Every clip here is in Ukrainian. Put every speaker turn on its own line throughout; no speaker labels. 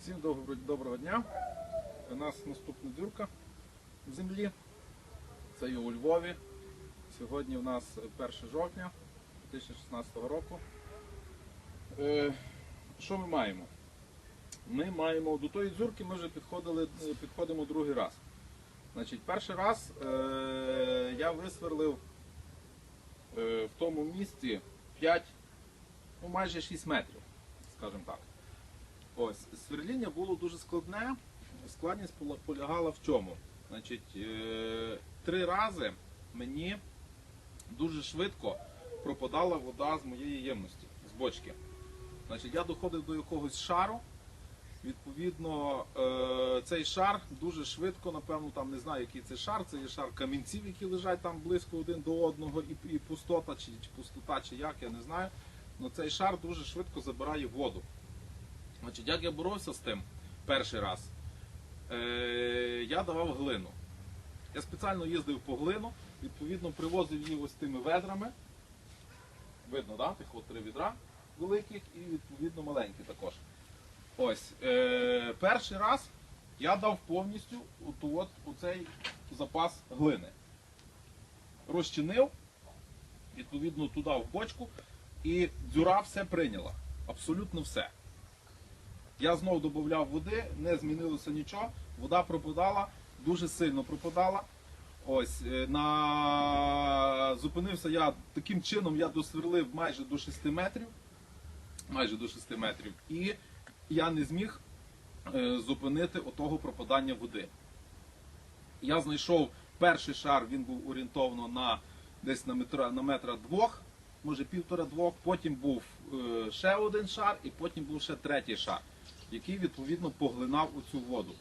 Всім доброго, дня. У нас наступна дюрка в землі. Це є у Львові. Сьогодні у нас 1 жовтня 2016 року. Е, що ми маємо? Ми маємо до тої дзюрки ми вже підходили, е, підходимо другий раз. Значить, перший раз е, я висверлив е, в тому місці 5, ну майже 6 метрів, скажімо так. Ось, сверління було дуже складне. Складність полягала в чому? Значить, е, три рази мені дуже швидко пропадала вода з моєї ємності, з бочки. Значить, я доходив до якогось шару. Відповідно, е, цей шар дуже швидко, напевно, там не знаю, який це шар, це є шар камінців, які лежать там близько один до одного, і, пустота, чи, пустота, чи як, я не знаю. Але цей шар дуже швидко забирає воду. Значить, як я боровся з тим перший раз, е, я давав глину. Я спеціально їздив по глину, відповідно привозив її ось тими ведрами. Видно, да? тих от три відра великих і відповідно маленькі також. Ось. Е, перший раз я дав повністю оту от, у цей запас глини. Розчинив, відповідно, туди в бочку, і дзюра все прийняла. Абсолютно все. Я знову додавав води, не змінилося нічого. Вода пропадала, дуже сильно пропадала. Ось е, на зупинився я таким чином, я досверлив майже до 6 метрів. Майже до 6 метрів. І я не зміг е, зупинити отого пропадання води. Я знайшов перший шар, він був орієнтовно на десь на метра, на метра двох, може півтора-двох. Потім був е, ще один шар, і потім був ще третій шар, який відповідно поглинав у цю воду.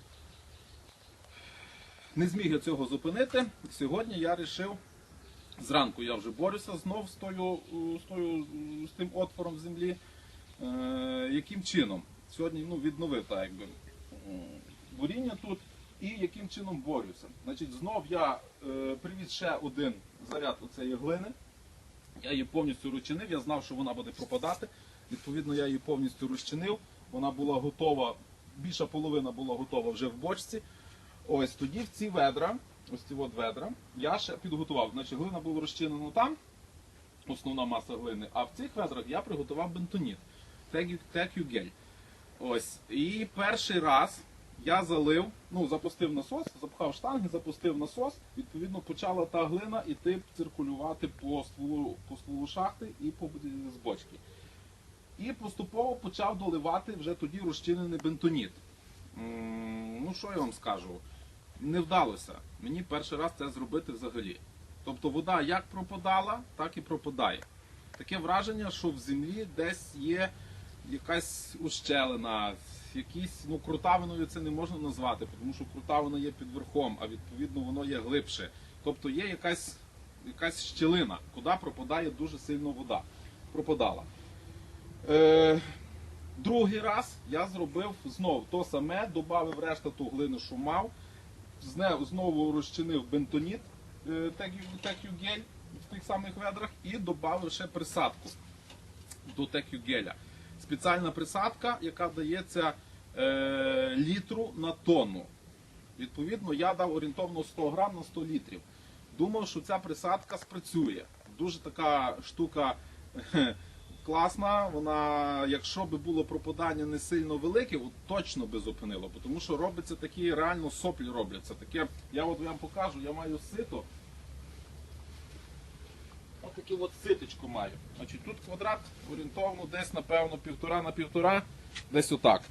Не зміг я цього зупинити. Сьогодні я вирішив, зранку я вже борюся знов з, тою, е, з, тою, е, з тим отвором в землі. Е, яким чином? Сьогодні ну, відновив так, якби, буріння тут і яким чином борюся. Значить, знов я е, привіз ще один заряд оцеї глини. Я її повністю розчинив, я знав, що вона буде пропадати. Відповідно, я її повністю розчинив. Вона була готова, більша половина була готова вже в бочці. Ось тоді в ці ведра, ось ці от ведра, я ще підготував. Значить, глина була розчинена там, основна маса глини, а в цих ведрах я приготував бентоніт. Текю-гель. Ось. І перший раз я залив, ну, запустив насос, запхав штанги, запустив насос, відповідно почала та глина іти циркулювати по стволу, по стволу шахти і по з бочки. І поступово почав доливати вже тоді розчинений бентоніт. Ну, що я вам скажу? Не вдалося мені перший раз це зробити взагалі. Тобто вода як пропадала, так і пропадає. Таке враження, що в землі десь є якась ущелина, якісь, ну крутавиною це не можна назвати, тому що крутавина є під верхом, а відповідно воно є глибше. Тобто є якась, якась щелина, куди пропадає дуже сильно вода. Пропадала. Е, другий раз я зробив знов то саме, додав решта ту глину, що мав, знову розчинив бентоніт е, гель в тих самих ведрах і додав ще присадку до геля. Спеціальна присадка, яка дається е, літру на тонну. Відповідно, я дав орієнтовно 100 грам на 100 літрів. Думав, що ця присадка спрацює. Дуже така штука класна. Вона, якщо би було пропадання не сильно велике, от точно би зупинило. Тому що робиться такі реально соплі робляться. Таке, я от вам покажу, я маю сито. Ось таке от ситочку маю. Значить, тут квадрат орієнтовно десь, напевно, півтора на півтора, десь отак.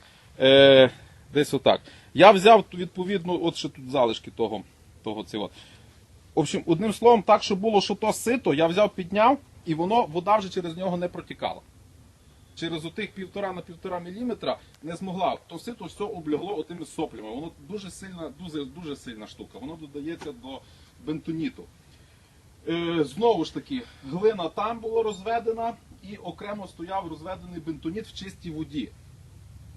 Е, десь отак. Я взяв відповідно, от ще тут залишки того, того цього. В общем, одним словом, так, що було, що то сито, я взяв, підняв, і воно, вода вже через нього не протікала. Через отих півтора на півтора міліметра не змогла. То сито все облягло отими соплями. Воно дуже сильна, дуже, дуже сильна штука. Воно додається до бентоніту. Е, знову ж таки, глина там була розведена і окремо стояв розведений бентоніт в чистій воді.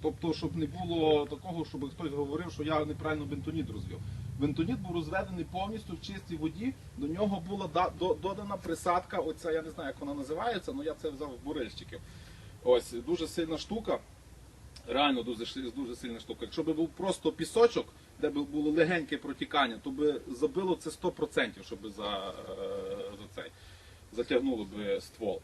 Тобто, щоб не було такого, щоб хтось говорив, що я неправильно бентоніт розвів. Бентоніт був розведений повністю в чистій воді. До нього була додана присадка. Оця я не знаю, як вона називається, але я це взяв в бурильщиків. Ось дуже сильна штука. Реально дуже, дуже сильна штука. Якщо б був просто пісочок, де б було легеньке протікання, то би забило це 100%, щоб за, е, за цей, затягнуло би ствол.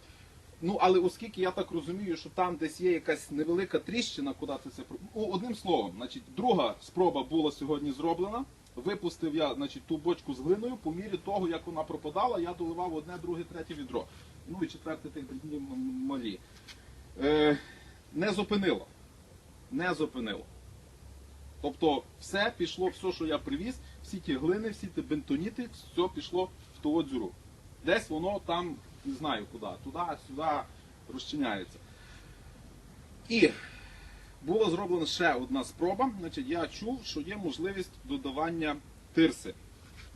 Ну, але оскільки я так розумію, що там десь є якась невелика тріщина, куди це про- О, одним словом, значить, друга спроба була сьогодні зроблена. Випустив я значить, ту бочку з глиною, по мірі того, як вона пропадала, я доливав одне, друге, третє відро. Ну і четверте тих м- малі. Е, не зупинило. Не зупинило. Тобто все пішло, все, що я привіз, всі ті глини, всі ті бентоніти, все пішло в ту дзюру. Десь воно там, не знаю куди, туди, сюди розчиняється. І була зроблена ще одна спроба. Значить, я чув, що є можливість додавання тирси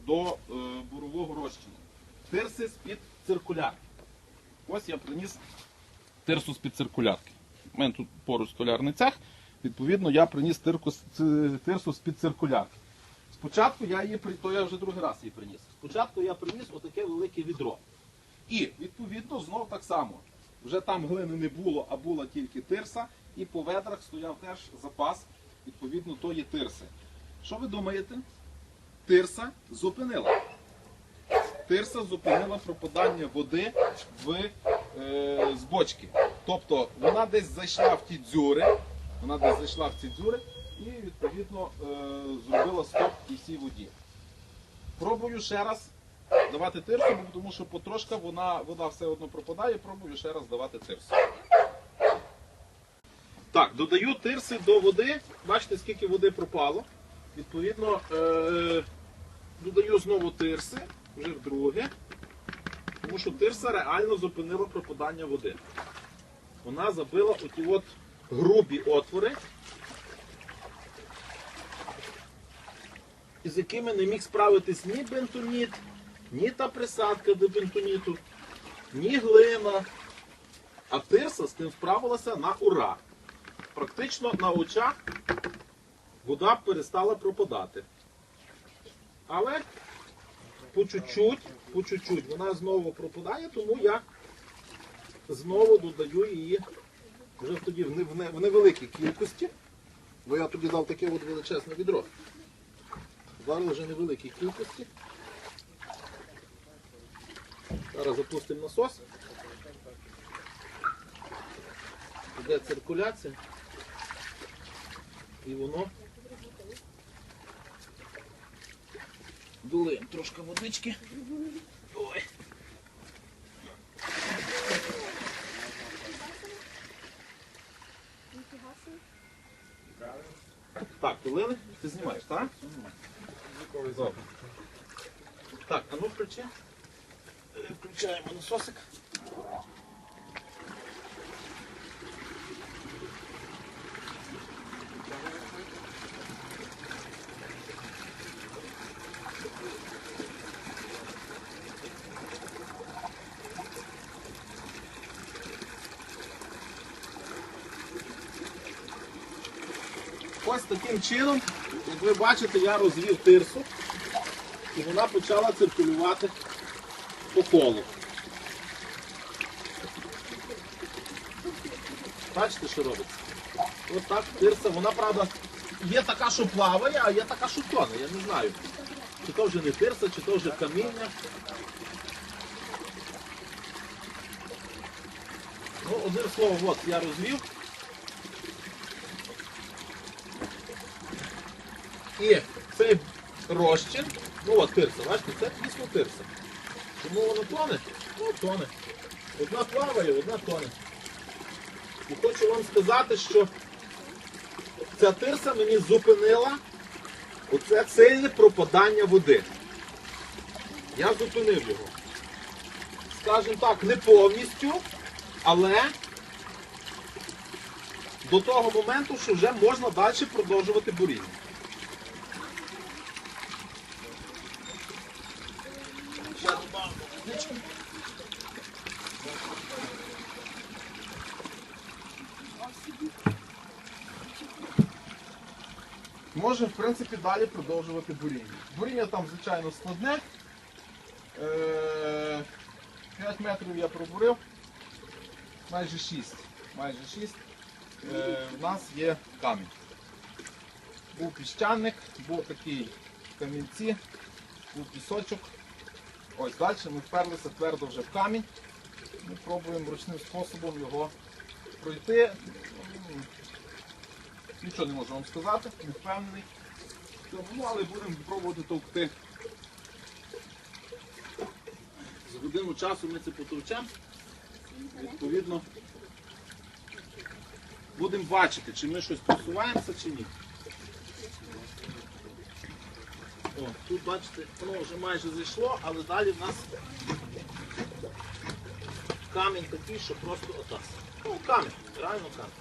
до е, бурового розчину. Тирси з-під циркулярки. Ось я приніс тирсу з-під циркулярки. У мене тут поруч столярний цех. Відповідно, я приніс тирку, тирсу з-під циркулярки. Спочатку я її то я вже другий раз її приніс. Спочатку я приніс отаке велике відро. І відповідно знов так само. Вже там глини не було, а була тільки тирса, і по ведрах стояв теж запас, відповідно, тої тирси. Що ви думаєте? Тирса зупинила. Тирса зупинила пропадання води в, е, з бочки. Тобто вона десь зайшла в ті дзюри, вона десь зайшла в ці дзюри і відповідно е, зробила стоп і всій воді. Пробую ще раз давати тирсу, тому що потрошка вона, вода все одно пропадає, пробую ще раз давати тирсу. Так, додаю тирси до води. Бачите, скільки води пропало. Відповідно, е- додаю знову тирси, вже вдруге. Тому що тирса реально зупинила пропадання води. Вона забила оті от грубі отвори, із якими не міг справитись ні бентоніт, ні та присадка до бентоніту, ні глина. А тирса з тим справилася на ура. Практично на очах вода перестала пропадати. Але по чуть-чуть, по чуть-чуть вона знову пропадає, тому я знову додаю її вже тоді в не- в не- в невеликій кількості. Бо я тоді дав таке от величезне відро. Зараз вже невеликій кількості. Зараз запустимо насос. Іде циркуляція. І воно. Долиємо трошки водички. Ой. Так, долили? Ти знімаєш, так? Так, а ну включи. Включаємо насосик. Ось таким чином, як ви бачите, я розвів тирсу і вона почала циркулювати по колу. Бачите, що робиться? Ось так тирса, вона правда є така, що плаває, а є така, що тоне. Я не знаю. Чи то вже не тирса, чи то вже каміння. Ну, одним словом, от я розвів. І цей розчин, ну от тирса, бачите, це дійсно тирса. Чому воно тоне? Ну, тоне. Одна плаває, одна тоне. І хочу вам сказати, що ця тирса мені зупинила оце сильне пропадання води. Я зупинив його. Скажімо так, не повністю, але до того моменту, що вже можна далі продовжувати буріння. Ще добавимо водички. Можемо, в принципі, далі продовжувати буріння. Буріння там, звичайно, складне. Е, 5 метрів я пробурив. Майже 6. Майже 6. е, в нас є камінь. Був піщаник, був такий камінці, був пісочок. Ось далі ми вперлися твердо вже в камінь. Ми пробуємо ручним способом його пройти. Нічого не можу вам сказати, не впевнений. Ну, але будемо пробувати товкти. За годину часу ми це потовчемо. Відповідно, будемо бачити, чи ми щось просуваємося, чи ні. О, тут бачите, воно вже майже зайшло, але далі в нас камінь такий, що просто отак. Ну, камінь, реально камінь.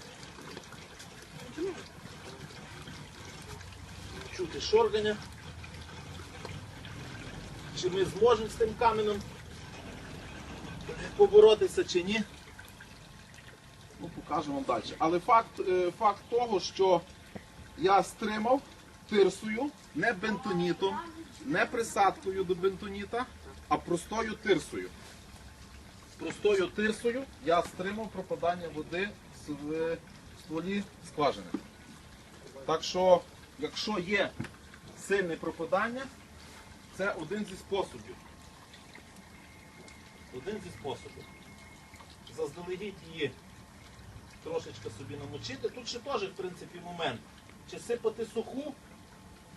Чути шоргання. Чи ми зможемо з тим каменем поборотися чи ні. Ну, покажу вам далі. Але факт, е, факт того, що я стримав тирсою, не бентонітом, не присадкою до бентоніта, а простою тирсою. Простою тирсою я стримав пропадання води в в стволі скважини. Так що, якщо є сильне пропадання, це один зі способів. Один зі способів. Заздалегідь її трошечки собі намочити. Тут ще теж, в принципі, момент. Чи сипати суху,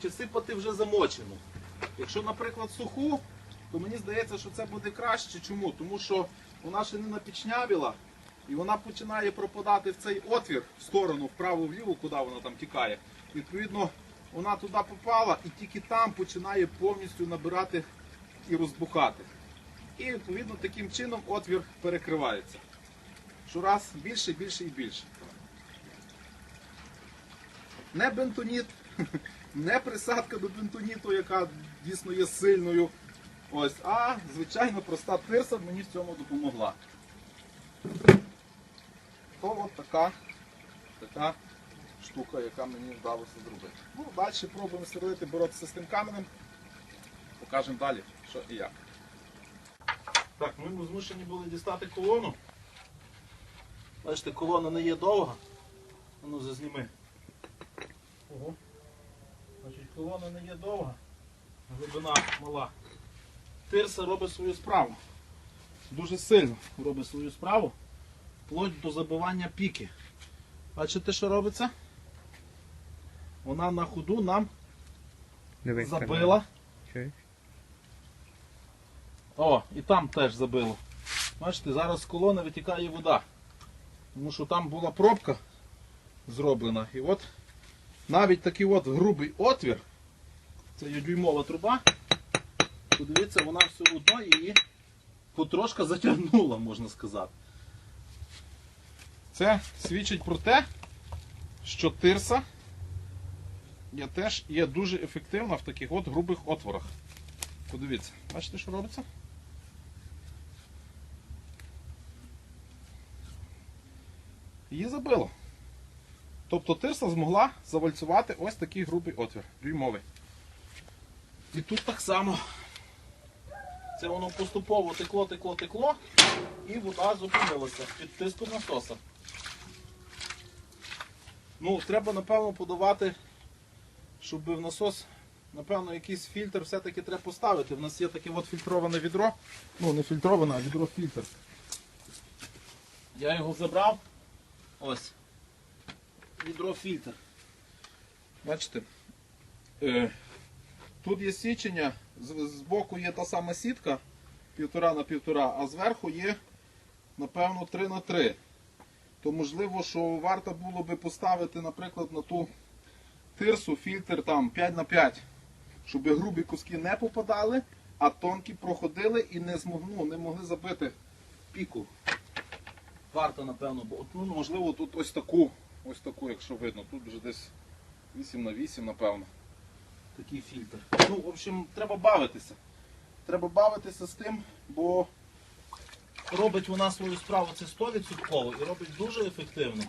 чи сипати вже замочену. Якщо, наприклад, суху, то мені здається, що це буде краще. Чому? Тому що вона ще не напічнявіла, і вона починає пропадати в цей отвір в сторону, вправо-вліво, куди вона там тікає. Відповідно, вона туди попала і тільки там починає повністю набирати і розбухати. І відповідно таким чином отвір перекривається. Щораз більше, більше і більше. Не бентоніт, не присадка до бентоніту, яка дійсно є сильною. Ось, а звичайно проста тирса мені в цьому допомогла. То от така, така штука, яка мені вдалося зробити. Ну, далі пробуємо сверлити, боротися з тим каменем. Покажемо далі, що і як. Так, ми змушені були дістати колону. Бачите, колона не є довга. А Ну, зазніми. Ого. Значить, колона не є довга. Глибина мала. Тирса робить свою справу. Дуже сильно робить свою справу. Вплоть до забивання піки. Бачите, що робиться? Вона на ходу нам
Дивись,
забила.
Чуєш?
О, і там теж забило. Бачите, зараз з колони витікає вода. Тому що там була пробка зроблена. І от навіть такий от грубий отвір, це є дюймова труба, подивіться, вона все одно її потрошка затягнула, можна сказати. Це свідчить про те, що тирса є теж є дуже ефективна в таких от грубих отворах. Подивіться, бачите, що робиться? Її забило. Тобто тирса змогла завальцювати ось такий грубий отвір, дюймовий. І тут так само. Це воно поступово текло, текло, текло, і вода зупинилася під тиском насоса. Ну, треба, напевно, подавати, щоб в насос, напевно, якийсь фільтр все-таки треба поставити. У нас є таке от фільтроване відро. Ну, не фільтроване, а відро-фільтр. Я його забрав. Ось. Відро-фільтр. Бачите? Е, тут є січення, з, з боку є та сама сітка, півтора на півтора, а зверху є, напевно, 3 на 3. То можливо, що варто було би поставити, наприклад, на ту тирсу фільтр там 5 на 5 щоб грубі куски не попадали, а тонкі проходили і не змогли, ну, не могли забити піку. Варто, напевно, бо ну, можливо, тут ось таку, ось таку, якщо видно, тут вже десь 8 на 8, напевно. Такий фільтр. Ну, в общем, треба бавитися. Треба бавитися з тим, бо робить вона свою справу це 100% і робить дуже ефективно.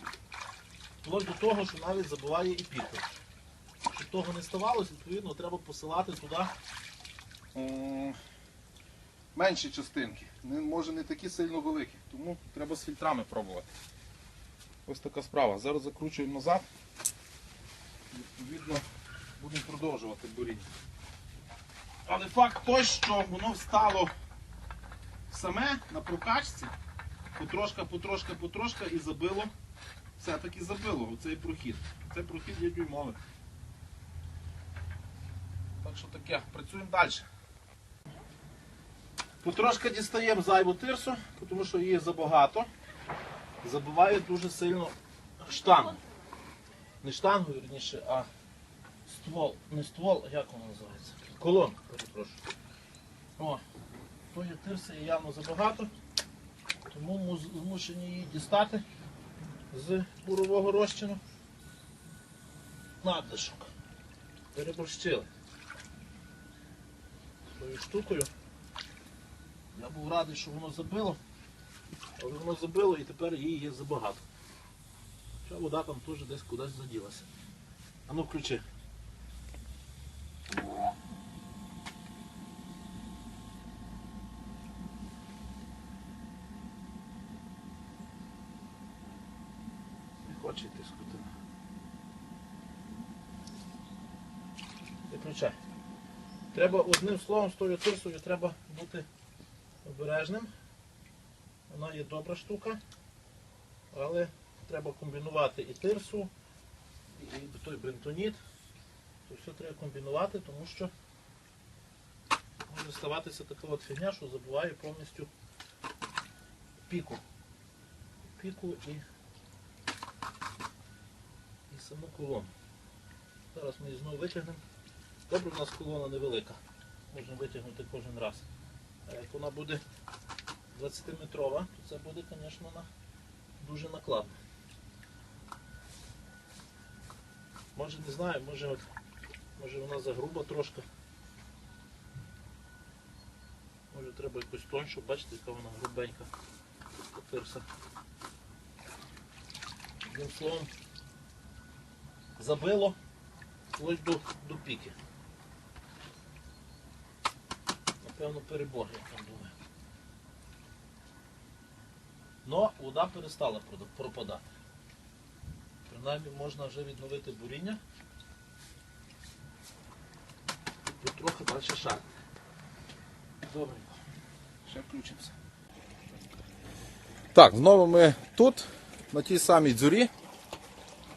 Вплоть до того, що навіть забиває і піку. Того не ставалося, відповідно, треба посилати туди м, менші частинки. Може не такі сильно великі. Тому треба з фільтрами пробувати. ось така справа. Зараз закручуємо назад. Відповідно, будемо продовжувати буріння. Але факт той, що воно встало саме на прокачці, потрошка, потрошка, потрошка і забило, все-таки забило оцей прохід. Цей прохід є дюймовий. Так що таке, працюємо далі. Потрошки дістаємо зайву тирсу, тому що її забагато. Забиває дуже сильно штангу. Не штангу, вірніше, а ствол. Не ствол, як воно називається? Колон, перепрошую. О, тої тирси явно забагато, тому ми змушені її дістати з бурового розчину. Надлишок. Переборщили. Тою штукою. Я був радий, що воно забило, але воно забило і тепер її є забагато. Хоча вода там теж десь кудись заділася. А ну включи. Не хоче йти скотина. Виключай. Треба одним словом з тою тирсою треба бути обережним. Вона є добра штука, але треба комбінувати і тирсу, і той бентоніт. То все треба комбінувати, тому що може ставатися така от фігня, що забуває повністю піку. Піку і, і саму колону. Зараз ми її знову витягнемо. Добре, у нас колона невелика. Можна витягнути кожен раз. А як вона буде 20-метрова, то це буде, звісно, на... дуже накладно. Може не знаю, може, от, може вона загруба трошки. Може треба якусь тоншу, бачите, яка вона грубенька. Тирса. Одним словом, забило ось до, до піки. Напевно, перебор як там були. Но вода перестала пропадати. Принаймні можна вже відновити буріння. І трохи далі шарити. Добре. Ще включимося. Так, знову ми тут, на тій самій дзюрі.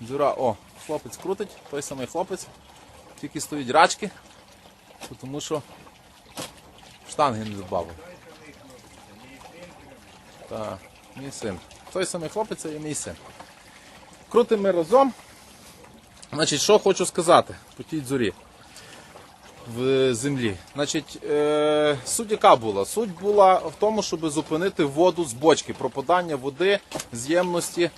Дзюра, о, хлопець крутить, той самий хлопець. Тільки стоїть рачки, тому що штанги не додав. Так, мій син. Той самий хлопець це є мій син. Крутимо разом. Значить, що хочу сказати по тій дзурі в землі. Значить, е, суть яка була? Суть була в тому, щоб зупинити воду з бочки, пропадання води з ємності,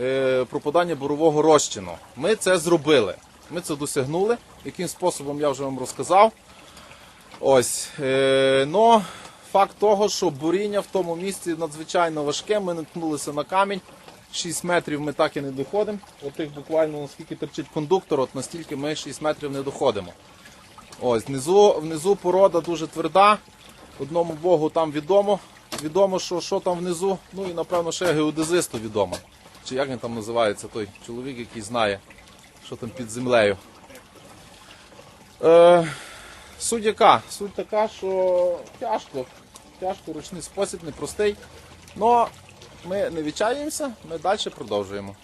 е, пропадання бурового розчину. Ми це зробили. Ми це досягнули. Яким способом я вже вам розказав. Ось. Е, но факт того, що буріння в тому місці надзвичайно важке. Ми наткнулися на камінь. 6 метрів ми так і не доходимо. Отих буквально наскільки терчить кондуктор, от настільки ми 6 метрів не доходимо. Ось, внизу, внизу порода дуже тверда. Одному Богу там відомо. Відомо, що, що там внизу. Ну і напевно ще геодезисту відомо. Чи як він там називається той чоловік, який знає, що там під землею. Е, суть яка? Суть така, що тяжко. Тяжко, ручний спосіб, непростий. Но ми не відчаємося, ми далі продовжуємо.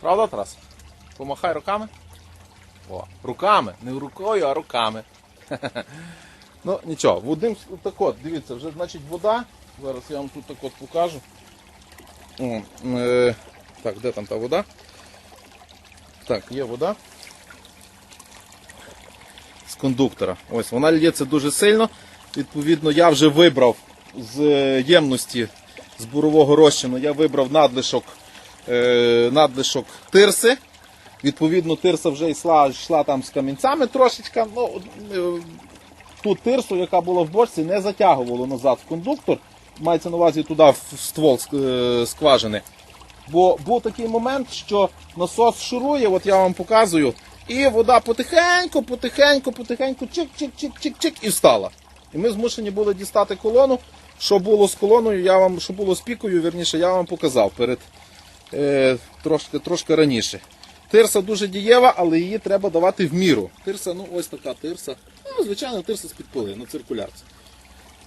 Правда, Тарас? Помахай руками. О, руками, не рукою, а руками. ну нічого, Вадим, так от, дивіться, вже значить вода. Зараз я вам тут так от покажу. О, е, так, де там та вода? Так, є вода. Кондуктора. Ось, вона лється дуже сильно. Відповідно, я вже вибрав з е, ємності з бурового розчину, я вибрав надлишок, е, надлишок тирси. Відповідно, тирса вже йшла, йшла там з камінцями трошечка. Ну, е, ту тирсу, яка була в бочці, не затягувало назад в кондуктор. Мається на увазі туди в ствол скважини. Бо був такий момент, що насос шурує, от я вам показую, і вода потихеньку, потихеньку, потихеньку, чик-чик-чик-чик-чик і встала. І ми змушені були дістати колону. Що було з колоною, я вам, що було з пікою, вірніше, я вам показав перед, е, трошки, трошки раніше. Тирса дуже дієва, але її треба давати в міру. Тирса, ну ось така тирса. Ну, звичайно, тирса з-під пили на циркулярці.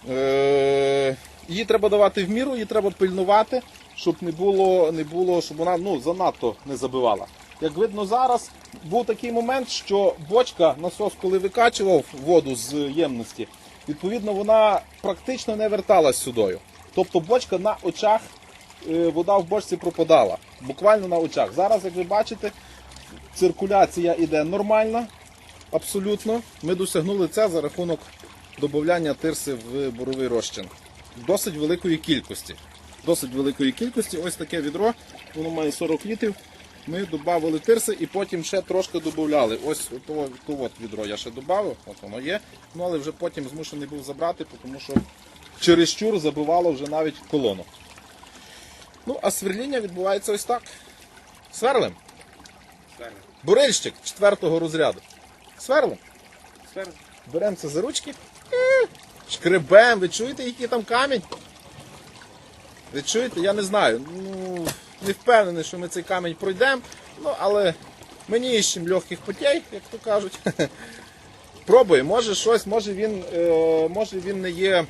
Е, її треба давати в міру, її треба пильнувати, щоб не було, не було щоб вона ну, занадто не забивала. Як видно зараз, був такий момент, що бочка, насос, коли викачував воду з ємності, відповідно, вона практично не верталась сюдою. Тобто бочка на очах, е, вода в бочці пропадала. Буквально на очах. Зараз, як ви бачите, циркуляція йде нормальна, абсолютно. Ми досягнули це за рахунок додавання тирси в боровий розчин. Досить великої кількості. Досить великої кількості. Ось таке відро, воно має 40 літрів. Ми додали тирси і потім ще трошки додавали. Ось ото, то от відро я ще додав, от воно є. Ну але вже потім змушений був забрати, тому що чересчур забивало вже навіть колону. Ну, а сверління відбувається ось так. Сверлим. Бурильщик четвертого розряду. Сверлим. Беремо це за ручки. Е, Шкребем. Ви чуєте, який там камінь? Ви чуєте? Я не знаю. Ну, не впевнений, що ми цей камінь пройдемо. Ну, але мені іщем легких путей, як то кажуть. Пробуємо, може щось, може він, е, може він не є.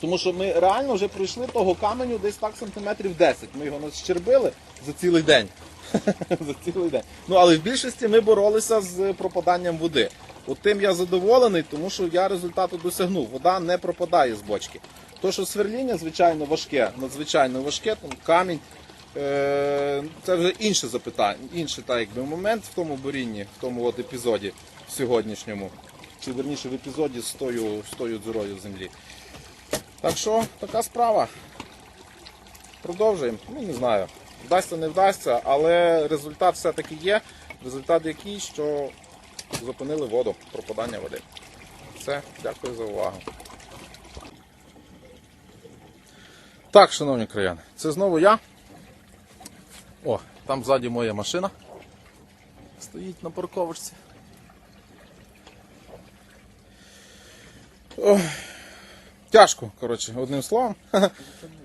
Тому що ми реально вже пройшли того каменю десь так сантиметрів 10. Ми його щербили за цілий день. за цілий день. Ну але в більшості ми боролися з пропаданням води. От тим я задоволений, тому що я результату досягнув. Вода не пропадає з бочки. То, що сверління, звичайно, важке, надзвичайно важке, там камінь. Е, це вже інше запитання, інший так, якби, момент в тому борінні, в тому от епізоді сьогоднішньому, чи верніше в епізоді з тою, з тою дзюрою землі. Так що така справа. Продовжуємо. Ну не знаю. Вдасться, не вдасться, але результат все-таки є. Результат який, що зупинили воду, пропадання води. Все, дякую за увагу. Так, шановні краяни, це знову я. О, там ззаді моя машина. Стоїть на парковочці. О, Тяжко, коротше, одним словом.